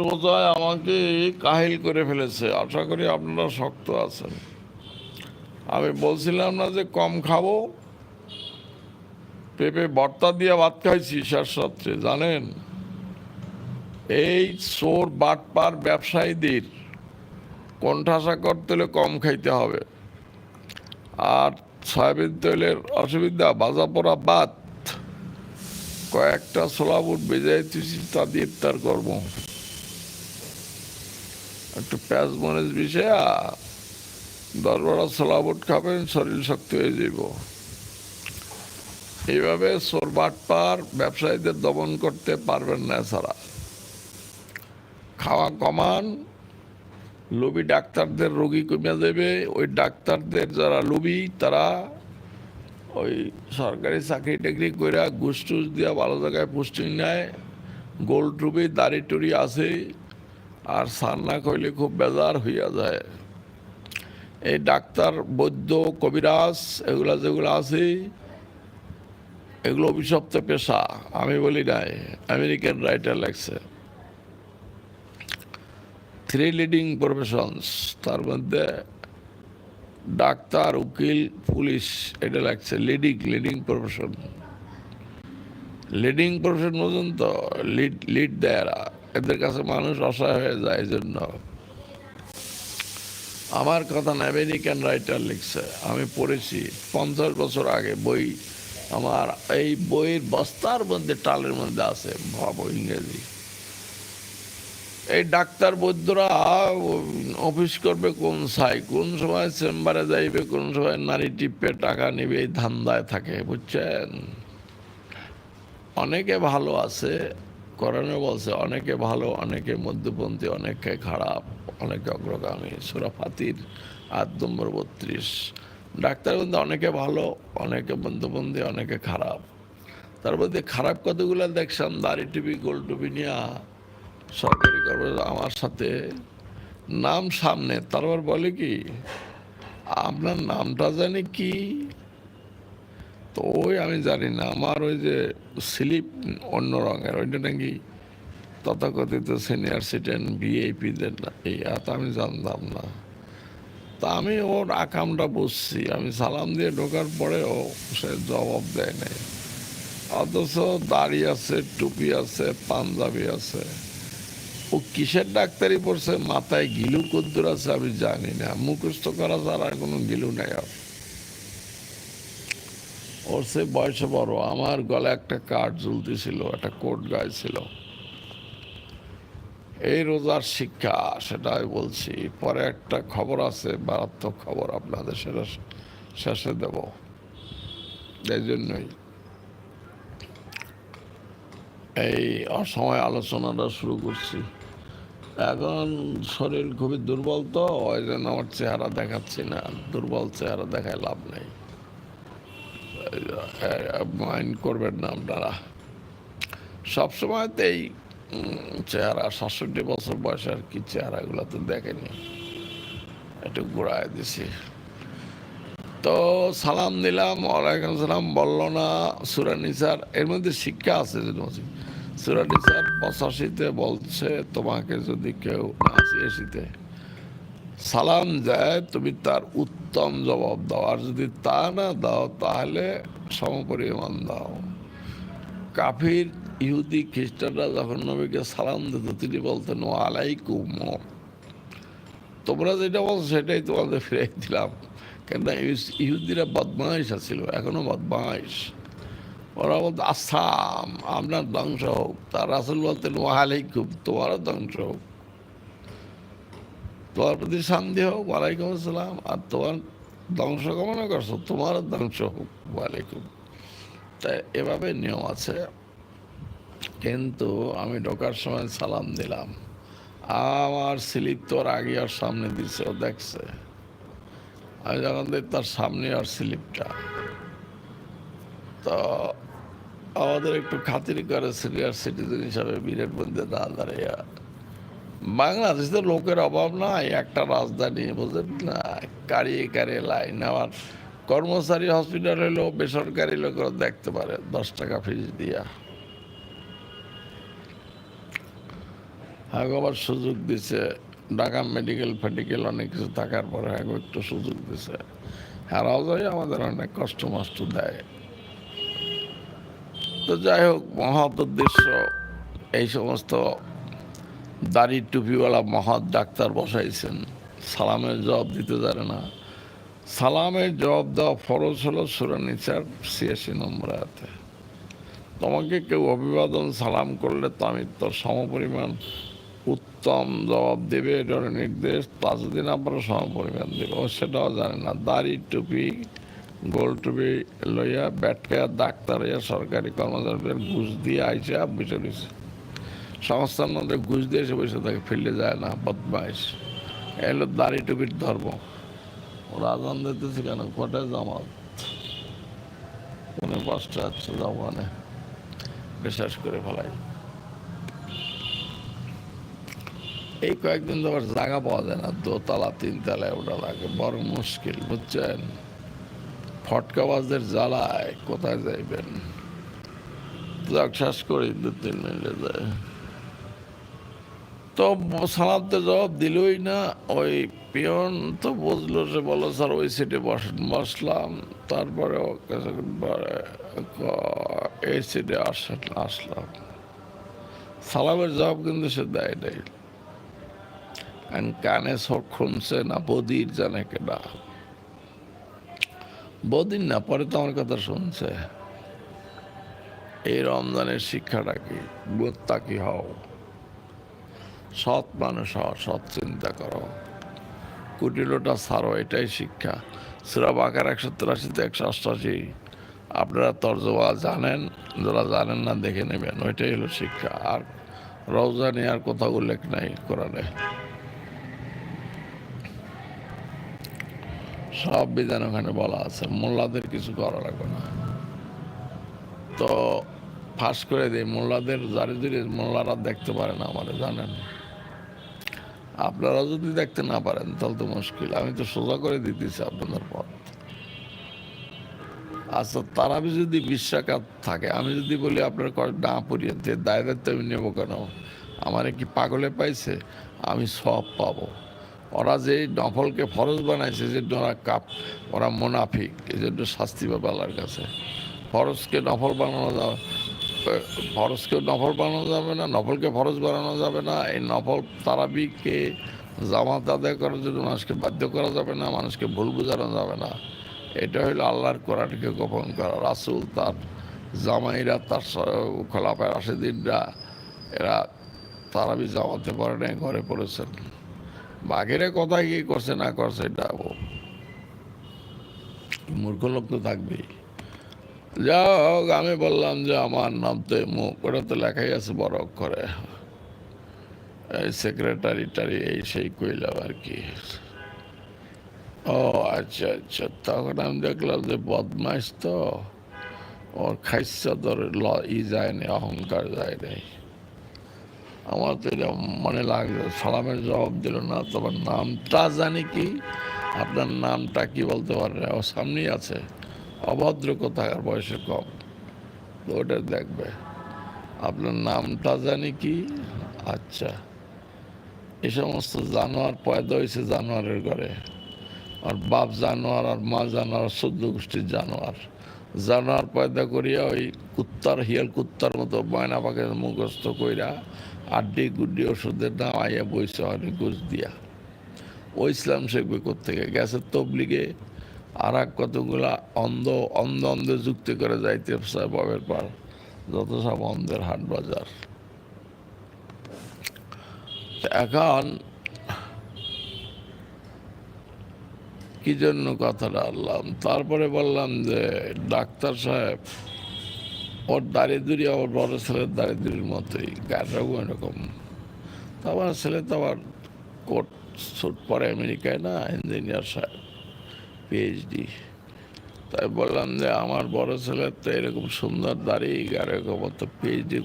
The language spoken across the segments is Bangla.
রোজায় আমাকে কাহিল করে ফেলেছে। আশা করি আপনারা শক্ত আছেন। আমি বলছিলাম না যে কম খাব। পেঁপে ভর্তা দিয়ে ভাত খাইছি শেষ রাত্রে জানেন? এই চোর বাটপার ব্যবসায়ীদের কণ্ঠাসা করতে হলে কম খাইতে হবে। আর সয়াবিন তেলের অসুবিধা, ভাজা পোড়া বাদ কয়েকটা ছোলা বুট তুই তা দিয়ে ইফতার করব। একটু পেঁয়াজ মরিচ বিষয়া দশ বারো ছোলা খাবেন শরীর শক্তি হয়ে যাব। এইভাবে সোর বাটপার ব্যবসায়ীদের দমন করতে পারবেন না ছাড়া খাওয়া কমান, লোভী ডাক্তারদের রোগী কমে দেবে, ওই ডাক্তারদের যারা লোভী, তারা ওই সরকারি চাকরি টাকরি কইরা ঘুষ টুস দিয়ে ভালো জায়গায় পোস্টিং নেয়। গোল টুবি দাড়ি টুড়ি আছে আর সার না কইলে খুব বেজার হইয়া যায়। এই ডাক্তার, বৈদ্য, কবিরাজ, এগুলা যেগুলো আছে, এগুলো অভিশপ্ত পেশা। আমি বলি নাই, আমেরিকান রাইটার লেখছে থ্রি লিডিং প্রফেশনস তার মধ্যে ডাক্তার, উকিল, পুলিশ, এটা লাগছে leading leading profession leading profession পর্যন্ত লিড লিড দেয়রা এদের কাছে মানুষ অসহায় হয়ে যায় জন্য আমার কথা আমেরিকান রাইটার লিখছে, আমি পড়েছি পঞ্চাশ বছর আগে বই, আমার এই বইয়ের বস্তার মধ্যে, টালের মধ্যে আছে, ভাবো ইংরেজি। এই ডাক্তার বৈদ্যরা অফিস করবে কোন সাই, কোন সময় চেম্বারে যাইবে, কোন সময় নারী টিপে টাকা নিবে, এই ধান্দায় থাকে, বুঝছেন? অনেকে ভালো আছে করণে বলছে, অনেকে ভালো, অনেকে মধ্যপন্থী, অনেকে খারাপ, অনেকে অগ্রগামী। সুরাফাতির আট নম্বর বত্রিশ। ডাক্তার বলতে অনেকে ভালো, অনেকে মধ্যপন্থী, অনেকে খারাপ। তার মধ্যে খারাপ কতগুলো দেখছেন? দাড়ি টুপি, গোল টুপি নিয়ে সরকারি কর্মচারী আমার সাথে নাম সামনে। তারপর বলে কি, আপনার নামটা জানি কি? তো ওই আমি জানি না। আমার ওই যে স্লিপ অন্য রঙের, ওইটা নাকি তথাকথিত সিনিয়র সিটিজেন ভিআইপিদের এই এত আমি জানতাম না। তা আমি ওর আকামটা বুঝছি। আমি সালাম দিয়ে ঢোকার পরেও সে জবাব দেয় নাই। অথচ দাড়ি আছে, টুপি আছে, পাঞ্জাবি আছে। ও কিসের ডাক্তারি পড়ছে? মাথায় গিলু কদ্দুর আছে, আমি জানি না। মুখস্থ করা ছাড়া কোনো গিলু নাই আর। ওর সে বয়সে বড়। আমার গলায় একটা কার্ড ঝুলতেছিল, একটা কোট গায়ে ছিল এই রোজার শিক্ষা সেটা আমি বলছি। পরে একটা খবর আছে, মারাত্মক খবর আপনাদের, সেটা শেষে দেব। এই জন্যই। এই অসময় আলোচনাটা শুরু করছি। এখন শরীর খুবই দুর্বল তো, ওই জন্য আমার চেহারা দেখাচ্ছি না। দুর্বল চেহারা দেখায় লাভ নেই। মাইন্ড করবেন না আপনারা। সবসময়তেই চেহারা, সাতষট্টি বছর বয়সে আর কি চেহারাগুলো তো দেখেনি। একটু ঘুরায় দিছি। তো সালাম দিলাম, ওয়ালাইকুম সালাম, বলল না সুরানিসার এর মধ্যে শিক্ষা আছে যে সুরানিসার পঁচাশিতে বলছে, তোমাকে যদি কেউ আশি আশিতে সালাম দেয়, তুমি তার উত্তম জবাব দাও। আর যদি তা না দাও, তাহলে সমপরিমাণ দাও। কাফির, ইহুদি, খ্রিস্টানরা যখন নবীকে সালাম দিত, তিনি বলতেন ও আলাইকুম তোমরা যেটা বলছো, সেটাই তোমাদের ফিরাই দিলাম। কেন ইহুদিরা বদমাইশ ছিল, এখনও বদমাইশ। ওরা বলতো, আসাম আপনার ধ্বংস হোক। তার রাসুল বলতেন ও আলাইকুম তোমারও ধ্বংস হোক। তোমার প্রতি হোক ওয়ালাইকুম আসসালাম। আর তোমার ধ্বংস কামনা করছ তোমারও ধ্বংস হোক। ওয়ালাইকুম। তাই এভাবে নিয়ম আছে। কিন্তু আমি ঢোকার সময় সালাম দিলাম। আমার স্লিপ তোর আগে আর সামনে দিছে, ও দেখছে। আমি যখন দেখি তার সামনে আর স্লিপটা, তো আমাদের একটু খাতির করে সিনিয়র সিটিজেন হিসাবে বীরের মধ্যে না দাঁড়িয়ে বাংলাদেশে লোকের অভাব নাই, একটা রাজধানী বুঝলেন না? কারিয়ে কারিয়ে লাইন আবার কর্মচারী হসপিটাল হলেও বেসরকারি লোকেরা দেখতে পারে, দশ টাকা ফিস দিয়া। হ্যাঁ আবার সুযোগ দিছে। ঢাকা মেডিকেল ফেডিকেল অনেক কিছু থাকার পরে হ্যাঁ একটু সুযোগ দিছে। হেরাও যায় আমাদের অনেক কষ্ট মষ্ট দেয়। তো যাই হোক, মহৎ উদ্দেশ্য এই সমস্ত দাড়ি টুপিওয়ালা মহৎ ডাক্তার বসাইছেন। সালামের জবাব দিতে জানে না। সালামের জবাব দেওয়া ফরজ হলো সুরানিচার ছিয়াশি নম্বর আয়াতে। তোমাকে কেউ অভিবাদন, সালাম করলে তো আমি তোর সমপরিমাণ উত্তম জবাব দেবে এটার নির্দেশ। তা যদি না পারো সমপরিমাণ দেবে। ও সেটাও জানে না। দাড়ি টুপি, গোল টুপি লইয়া ব্যাটকা ডাক্তার হইয়া সরকারি কর্মচারীদের ঘুষ দিয়ে আইসে বসে রয়েছে সংস্থার মধ্যে ঘুষ দিয়ে এসে বসে থাকে ফিল্ডে যায় না, বদমাইশ। এলো দাড়ি টুপির ধর্ম। ওরা আজান দিতেছে কেন? কোটায় জামাত? কষ্ট আছে জমানে বিশ্বাস করে ফেলাই। এই কয়েকদিন তো আবার জায়গা পাওয়া যায় না। দোতলা তিনতলায় ওটা লাগে। বড় মুশকিল, বুঝছেন? ফটকাবাজদের জ্বালায় কোথায় যাইবেন? যাক, শেষ করি দু তিন মিনিটে যায় তো সালাদতে জবাব দিলই না। ওই পিয়ন তো বুঝলো যে বলো স্যার, ওই সিটে বস, বসলাম। তারপরে এই সিটে আস, আসলাম। সালামের জবাব কিন্তু সে দেয় নাই। কানে সব খুনছে না, বদির জানে কেডা বদির না, পরে তো আমার কথা শুনছে। এই রমজানের শিক্ষাটা কি? বোধটা কি হও? সৎ মানুষ হওয়া সৎ চিন্তা করো। কুটিলোটা ছাড়ো, এটাই শিক্ষা। সুরা বাকার একশো তিরাশিতে, একশো অষ্টাশি আপনারা তর্জমা জানেন, যারা জানেন না দেখে নেবেন। ওইটাই হলো শিক্ষা। আর রওজা নিয়ে আর কোথাও উল্লেখ নাই কোরআনে। সব বিধান ওখানে বলা আছে। মোল্লাদের কিছু করা লাগবে না। তো ফাঁস করে দিই। মোল্লাদের জারি জুড়ি মোল্লারা দেখতে পারে না আমার, জানেন? আপনারা যদি দেখতে না পারেন, তাহলে তো মুশকিল। আমি তো সোজা করে দিতেছি আপনাদের পথ। আচ্ছা তারা যদি বিশ্বাকাত থাকে, আমি যদি বলি আপনার না পড়িয়ে, যে দায় দায়িত্ব আমি নেব কেন? আমার কি পাগলে পাইছে? আমি সব পাবো। ওরা যে নফলকে ফরজ বানাইছে যে ওরা কাপ, ওরা মোনাফিক, এই জন্য শাস্তি পাবে আল্লাহর কাছে। ফরজকে নফল বানানো যাবে ফরজকে নফল বানানো যাবে না, নফলকে ফরজ বানানো যাবে না। এই নফল তারাবিকে জামাত আদায় করার জন্য মানুষকে বাধ্য করা যাবে না, মানুষকে ভুল বোঝানো যাবে না। এটা হইল আল্লাহর কোরআনকে গোপন করা। রাসুল তার জামাইরা, তার খোলাফায় রাশেদিনরা, এরা তারাবি জামাতে পারে নাই, ঘরে পড়েছেন। বাঘেরা কোথায় কি করছে না করছে, এটা মূর্খ লোক তো থাকবেই। যা হোক আমি বললাম যে আমার নাম তো মুখ, ওটা তো লেখাই আছে বড় অক্ষরে। এই সেক্রেটারি টারি এই সেই কইলাম আর কি। ও আচ্ছা আচ্ছা। তখন আমি দেখলাম যে বদমাইশ তো, ওর খাইসা ধরে ল, ই যায় না অহংকার যায় নাই। আমার তো এটা মনে লাগল, সালামের জবাব দিল না, তোমার নামটা জানি কি? আপনার নামটা কি বলতে পারে ও সামনেই আছে। অভদ্র কোথাকার বয়সে কম। তো ওটা দেখবে। আপনার নামটা জানি কি? আচ্ছা। এ সমস্ত জানোয়ার পয়দা হয়েছে জানোয়ারের ঘরে। আর বাপ জানোয়ার আর মা জানোয়ার চোদ্দ গোষ্ঠীর জানোয়ার। জানোয়ার পয়দা করিয়া ওই কুত্তার, হিয়াল কুত্তার মতো ময়না পাখি মুখস্থ কইরা আড্ডি গুড্ডি ওষুধের দাম আইয়া বইছে অনেক ঘুষ দিয়া। ও ইসলাম শিখবে কোথেকে গ্যাসের তবলিগে আর এক কতগুলা অন্ধ অন্ধ অন্ধ যুক্তি করে যাইতে ববের পার যত সব অন্ধের হাট বাজার। এখন কি জন্য কথাটা আনলাম? তারপরে বললাম যে, ডাক্তার সাহেব, ওর দারিদ্রি আমার বড় ছেলের দারিদ্রির মতোই গানটাও এরকম। তো আমার ছেলে তো আবার কোট স্যুট পরে আমেরিকায় না, ইঞ্জিনিয়ার সাহেব। পিএইচডি তাই বললাম যে, আমার বড় ছেলের তো এরকম সুন্দর দাড়ি এরকম তো পিএইচডি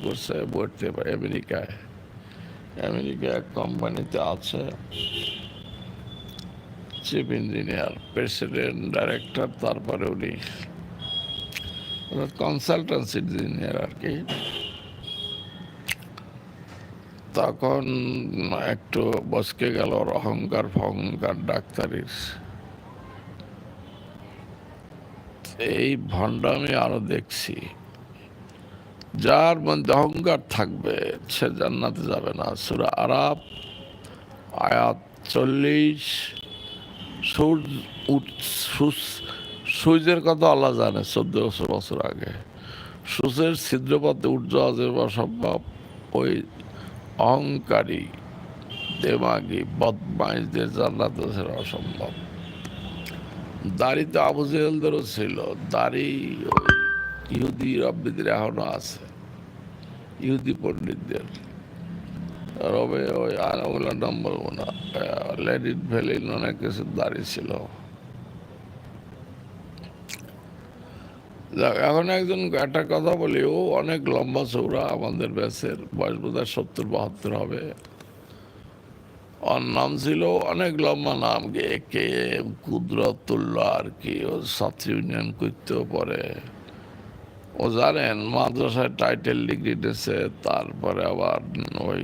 করছে পারে আমেরিকায়। আমেরিকা এক কোম্পানিতে আছে। চিফ ইঞ্জিনিয়ার প্রেসিডেন্ট ডাইরেক্টর তারপরে উনি। কনসালটেন্সি ইঞ্জিনিয়ার আর কি। তখন একটু বসকে গেল অহংকার ফহংকার ডাক্তারির। এই ভণ্ডামি আরও দেখছি। যার মধ্যে অহংকার থাকবে, সে জান্নাতে যাবে না। সুরা আরাব আয়াত চল্লিশ। সূর্যের কথা আল্লাহ জানে চোদ্দশো বছর বছর আগে। সূর্যের ছিদ্রপথে উঠ যাওয়া যাবে অসম্ভব ওই অহংকারী দেমাগি বদমাইশদের জান্নাতে অসম্ভব দাড়ি তো আবু জেহেলদেরও ছিল, দাড়ি ওই ইহুদি রব্বিদের এখনও আছে, ইহুদি পণ্ডিতদের। রবে ওই আর ওগুলো নাম বলব না লেডিট ভ্যালির অনেক কিছু দাড়ি ছিল। এখন একজন একটা কথা বলি, ও অনেক লম্বা চৌড়া আমাদের ব্যাসের বয়স বোধ হয় সত্তর, বাহাত্তর হবে। ওর নাম ছিল অনেক লম্বা নাম, কে কুদরতুল্লাহ আর কি, ও ছাত্র ইউনিয়ন করতেও পরে। ও জানেন, মাদ্রাসায় টাইটেল ডিগ্রি নিয়েছে তারপরে আবার ওই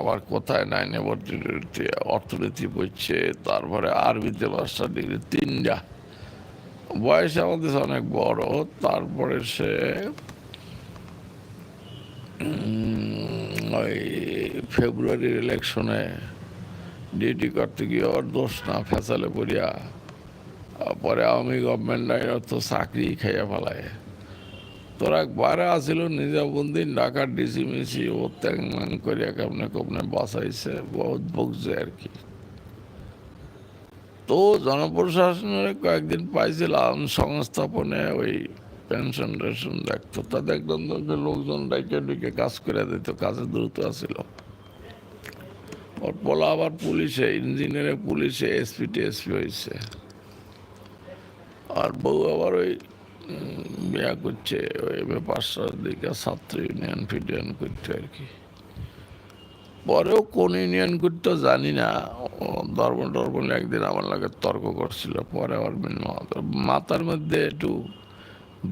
আবার কোথায় নাইনে ভর্তি অর্থনীতি পড়ছে, তারপরে আরবিতে মাস্টার ডিগ্রি তিনটা। বয়স আমাদের অনেক বড়, তারপরে সে ওই ফেব্রুয়ারির ইলেকশনে ডিউটি করতে গিয়ে ওর দোষ না ফেসালে পড়িয়া, পরে আওয়ামী গভর্নমেন্ট তো চাকরি খাইয়া ফেলায়। তোরা একবারে আসিল নিজামুদ্দিন ঢাকার ডিসি মিসি ও ত্যাং করিয়া কেমনে কেমনে বাঁচাইছে, বহুত ভুগছে আর কি। তো জনপ্রশাসনের কয়েকদিন পাইছিলাম, সংস্থাপনে ওই পেনশন টেনশন দেখতো। তা দেখলাম তো লোকজন ডাইকে ডুকে কাজ করে দিত, কাজে দ্রুত আসিল। ওর পোলা আবার পুলিশে, ইঞ্জিনিয়ারে পুলিশে, এসপি টিএসপি হয়েছে আর বউ আবার ওই বিয়া করছে, ওই পাঁচশোর দিকে, ছাত্র ইউনিয়ন, ফিডিয়ন করছে আর কি। পরেও কোন ইউনিয়ন করতে জানি না। ধর্ম টর্ম একদিন আমার লাগে তর্ক করছিল, পরে আবার মাথার মধ্যে একটু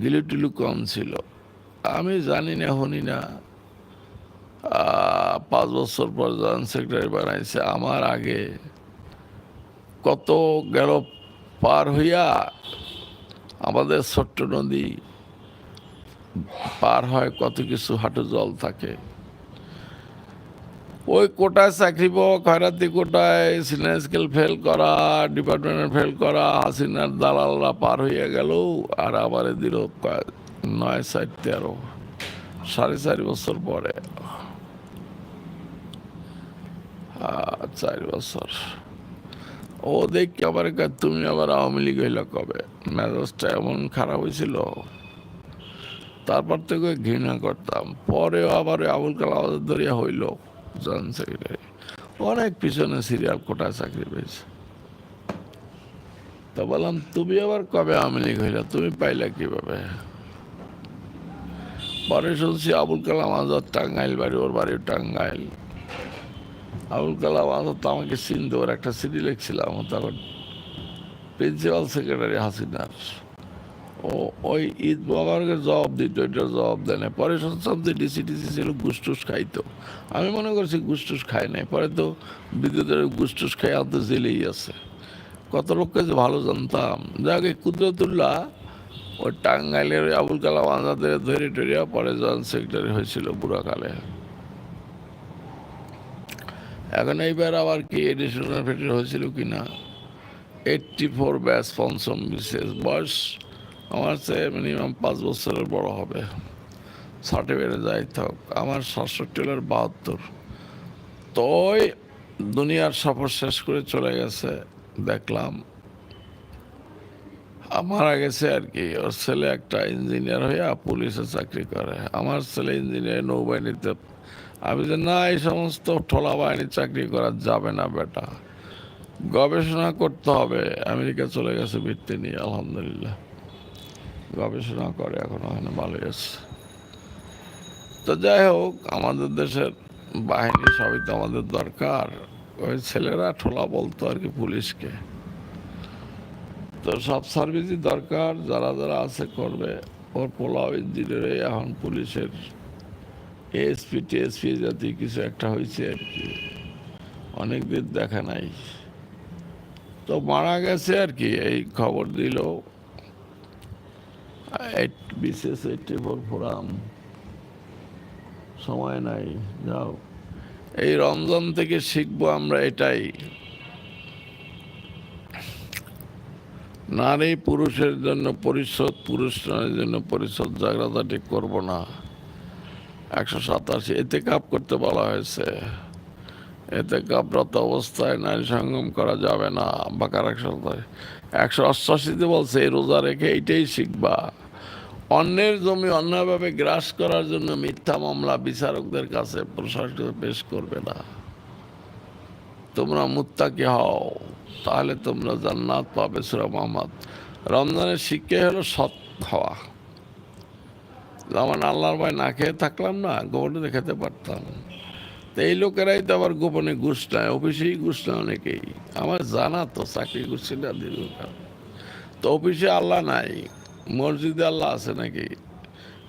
গিলু টিলু কম ছিল। আমি জানি না, শুনি না। পাঁচ বছর পর জয়েন্ট সেক্রেটারি বানাইছে। আমার আগে কত গেল পার হইয়া আমাদের ছোট্ট নদী পার হয় কত কিছু হাঁটু জল থাকে। ওই কোটায় চাকরি পাওয়া, খয়রাতি কোটায় সিনিয়র স্কেল ফেল করা ডিপার্টমেন্টে ফেল করা, হাসিনার দালালরা পার হইয়া গেল, আর আবার দিল নয় সাইড তেরো, সাড়ে চারি বছর পরে। চার বছর। ও দেখি আবার তুমি আবার আওয়ামী লীগ হইলে কবে? মেজাজটা এমন খারাপ হয়েছিল তারপর থেকে ঘৃণা করতাম। পরেও আবার আবুল কালাম ধরিয়া হইল। জয়েন্ট সেক্রেটারি অনেক পিছনে সিরিয়াল কোটায় চাকরি পেয়েছে। তো বললাম, তুমি আবার কবে আওয়ামী লীগ হইলে? তুমি পাইলে কীভাবে? পরে শুনছি আবুল কালাম আজাদ টাঙ্গাইল বাড়ি, ওর বাড়ি টাঙ্গাইল। আবুল কালাম আজাদ তো আমাকে ওর একটা চিঠি লিখছিলাম তখন প্রিন্সিপাল সেক্রেটারি হাসিনার। ও, ওই ঈদ বাবারকে জবাব দিত জবাব দেয় না পরে শুনছিলাম যে ডিসি টিসি ছিল, গুসটুস খাইতো। আমি মনে করছি গুসটুস খায় নাই। পরে তো বিদ্যুতের গুসটুস খাই, আর তো জেলেই আছে। কত লোককে যে ভালো জানতাম। যাকে কুদরতুল্লাহ, ওই টাঙ্গাইলের আবুল কালাম আজাদের ধরে টরিয়া পরে জয়েন্ট সেক্রেটারি হয়েছিল বুড়াকালে। এখন এইবার আবার কি এডিশনাল ফেটার হয়েছিল কি না এইটটি ফোর ব্যাস পঞ্চম বিশেষ বয়স আমার চেয়ে মিনিমাম পাঁচ বছরের বড় হবে। সার্টিফিকেটে যাই থাক আমার সাতষট্টি হলের বাহাত্তর। তো ওই দুনিয়ার সফর শেষ করে চলে গেছে, দেখলাম। মারা গেছে আর কি, ওর ছেলে একটা ইঞ্জিনিয়ার হইয়া পুলিশে চাকরি করে। আমার ছেলে ইঞ্জিনিয়ার নৌবাহিনীতে। আমি যে, না, এই সমস্ত ঠোলা বাহিনী চাকরি করা যাবে না বেটা। গবেষণা করতে হবে। আমেরিকা চলে গেছে বৃত্তি নিয়ে, আলহামদুলিল্লাহ। গবেষণা করে, এখন ওখানে ভালোই আছে তো যাই হোক, আমাদের দেশের বাহিনী সবই তো আমাদের দরকার। ওই ছেলেরা ঠোলা বলতো আর কি পুলিশকে। তো সব সার্ভিসই দরকার, যারা যারা আছে করবে। ওর পোলাও ইঞ্জিনিয়ারে এখন পুলিশের এএসপি টিএসপি জাতীয় কিছু একটা হয়েছে আর কি। অনেক দিন দেখা নাই। তো মারা গেছে আর কি, এই খবর দিল। এইট বিশেষ ফোর ফোরাম। সময় নাই, যাও। এই রমজান থেকে শিখব আমরা এটাই। নারী পুরুষের জন্য পরিষদ পুরুষ নারীর জন্য পরিষদ জাগ্রতা ঠিক করব না। একশো সাতাশি এতে কাপ করতে বলা হয়েছে। এতে কাপরত অবস্থায় নারী সঙ্গম করা যাবে না। বাকার একশো একশো অষ্টাশিতে বলছে, এই রোজা রেখে এইটাই শিখবা। অন্যের জমি অন্যভাবে গ্রাস করার জন্য মিথ্যা মামলা বিচারকদের কাছে প্রশাসন পেশ করবে না। তোমরা মুত্তাকি হও, তাহলে তোমরা জান্নাত পাবে সুরা মোহাম্মদ। রমজানের শিক্ষা হলো সৎ হওয়া। যেমন আল্লাহর ভাই না খেয়ে থাকলাম না গোপনে খেতে পারতাম। তো এই লোকেরাই তো আবার গোপনে ঘুষ অফিসেই ঘুষ অনেকেই। আমার জানা তো, চাকরি করছি না দীর্ঘকাল। তো অফিসে আল্লাহ নাই, মসজিদে আল্লাহ আছে নাকি?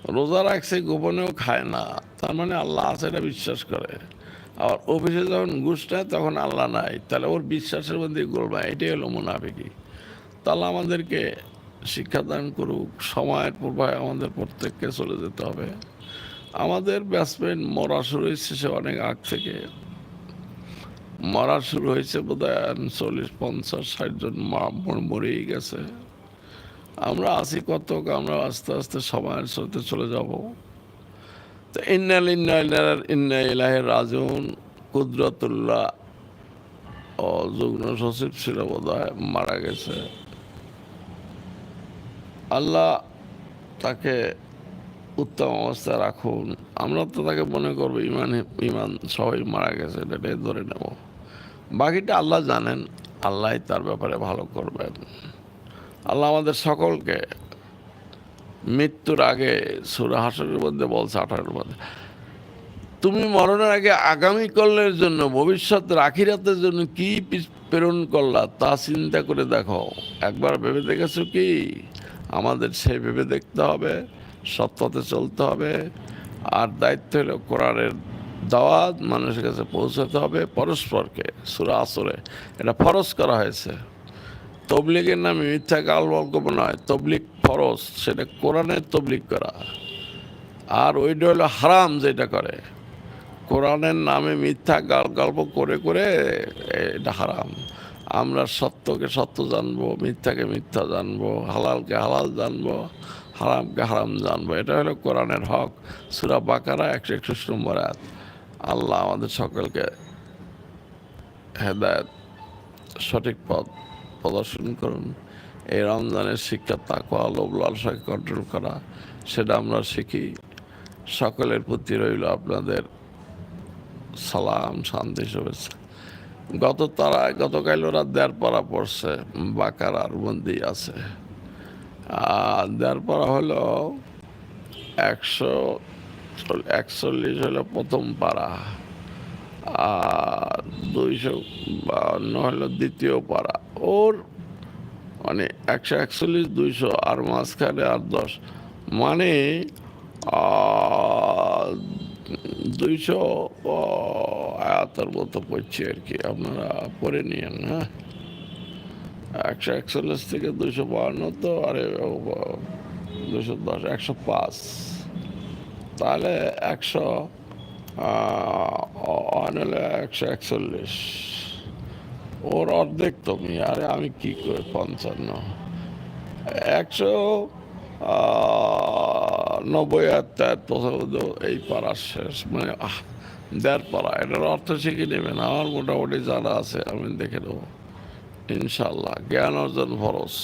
রোজা রাখছে, গোপনেও খায় না। তার মানে আল্লাহ আছে এটা বিশ্বাস করে। আর অফিসে যখন ঘুষ তখন আল্লাহ নাই। তাহলে ওর বিশ্বাসের মধ্যে গোলবা এটাই হলো মুনাফিকি। তাহলে আমাদেরকে শিক্ষাদান করুক, সময়ের প্রবাহে আমাদের প্রত্যেককে চলে যেতে হবে। আমাদের ব্যাটসম্যান মরা শুরু হয়েছে সে অনেক আগ থেকে। মরা শুরু হয়েছে বোধ হয় চল্লিশ পঞ্চাশ, ষাট জন মরেই গেছে। আমরা আছি কতক, আমরা আস্তে আস্তে সময়ের সাথে চলে যাব। তো ইন্নাল ইন্না ইল্লাহ- ইন্না ইলাহের রাজুন কুদরতুল্লাহ ও যুগ্ম সচিব ছিল বোধ মারা গেছে। আল্লাহ তাকে উত্তম অবস্থায় রাখুন। আমরা তো তাকে মনে করব ইমান ইমান সবাই মারা গেছে এটাই ধরে নেব। বাকিটা আল্লাহ জানেন, আল্লাহ তার ব্যাপারে ভালো করবেন। আল্লাহ আমাদের সকলকে মৃত্যুর আগে সুরা হাসনের মধ্যে বলছে, আঠারোর মধ্যে, তুমি মরণের আগে আগামী কল্যের জন্য ভবিষ্যতের আখিরাতের জন্য কি প্রেরণ করলা তা চিন্তা করে দেখো। একবার ভেবে দেখেছ কি? আমাদের সে ভেবে দেখতে হবে। সত্যতে চলতে হবে। আর দায়িত্ব হলো কোরআনের দাওয়াত, মানুষের কাছে পৌঁছাতে হবে পরস্পরকে। সুরা আসরে এটা ফরজ করা হয়েছে। তবলিগের নামে মিথ্যা গাল বলব নয়, তবলিগ ফরজ, সেটা কোরআনের তবলিগ করা। আর ওইটা হলো হারাম যেটা করে। কোরআনের নামে মিথ্যা গাল গল্প করে করে এটা হারাম। আমরা সত্যকে সত্য জানব, মিথ্যাকে মিথ্যা জানব, হালালকে হালাল জানব হারামকে হারাম জানব। এটা হলো কোরআনের হক। সুরা বাকারা একশো একষট্টি নম্বর আয়াত। আল্লাহ আমাদের সকলকে হেদায়ত, সঠিক পথ প্রদর্শন করুন। এই রমজানের শিক্ষা, তাকওয়া, লোভ, লালসাকে কন্ট্রোল করা, সেটা আমরা শিখি। সকলের প্রতি রইল আপনাদের সালাম, শান্তি, শুভেচ্ছা। গত তারা গতকাল ওরা দেড় পাড়া পড়ছে। বাকারার বন্দি আছে। দেড় হলো একশো একচল্লিশ হলো প্রথম পাড়া, আর দুইশো বান্ন হলো দ্বিতীয় পাড়া। ওর মানে একশো একচল্লিশ, দুইশো আর মাঝখানে আর দশ। মানে দুইশো আয়াতের মতো পড়ছি আর কি, আপনারা পড়ে নিয়েন হ্যাঁ? একশো একচল্লিশ থেকে দুইশো বাহান্ন তো, আরে দুশো দশ, একশো পাঁচ। তাহলে একশো হলে একশো একচল্লিশ। ওর অর্ধেক তুমি আরে আমি কি করে পঞ্চান্ন? একশো নব্বই আর এই পাড়ার শেষ। মানে দেড় পাড়া, এটার অর্থ শিখে নেবেন আমার মোটামুটি জানা আছে, আমি দেখে নেব। ইনশাল্লাহ জ্ঞান অর্জন ফরস